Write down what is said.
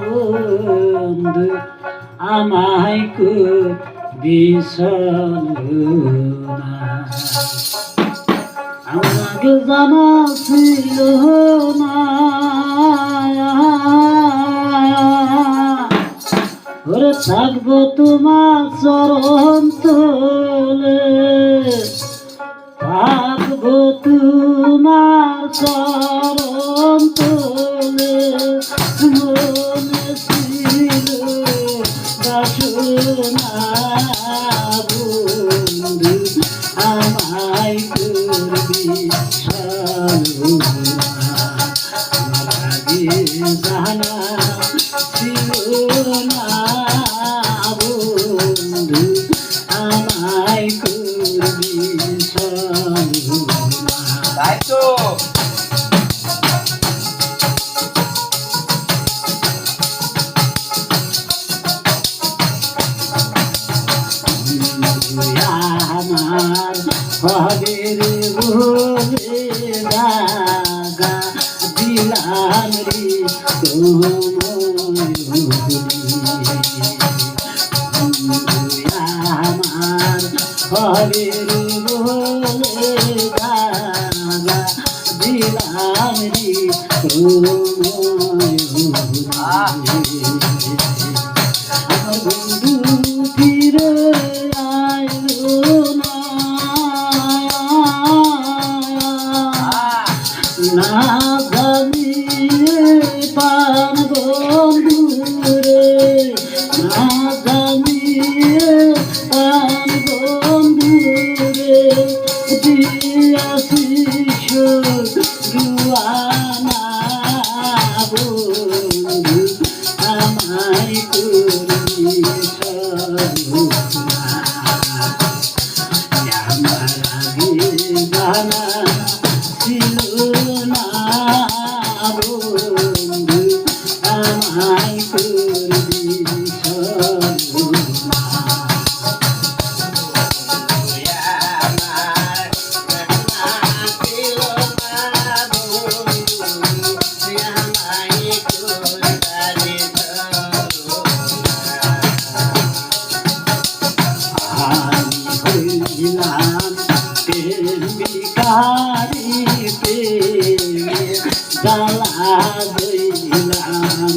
বন্ধু, আমায় কো আমাকে জানা ছিল না ওরে থাকব তোমার চরণ তোলে। থাকব তোমার চরণ মনে ছিল বাসনা বন্ধু আমায় করবি জানা ছিল না বন্ধু আমায় করবি তাই তো আমার হবের বলে দাগা দিলাম রে আমার হবের বলে দাগা দিলাম রে আমার না জানিয়ে পান বন্ধুরে, না জানিয়ে পান বন্ধুরে দিয়াছি রুয়ানা বন্ধু, আমায় সর্বনা আমার আগে জানা ছিল হইলাম প্রেমিকারি প্রেমে জ্বালা হইলাম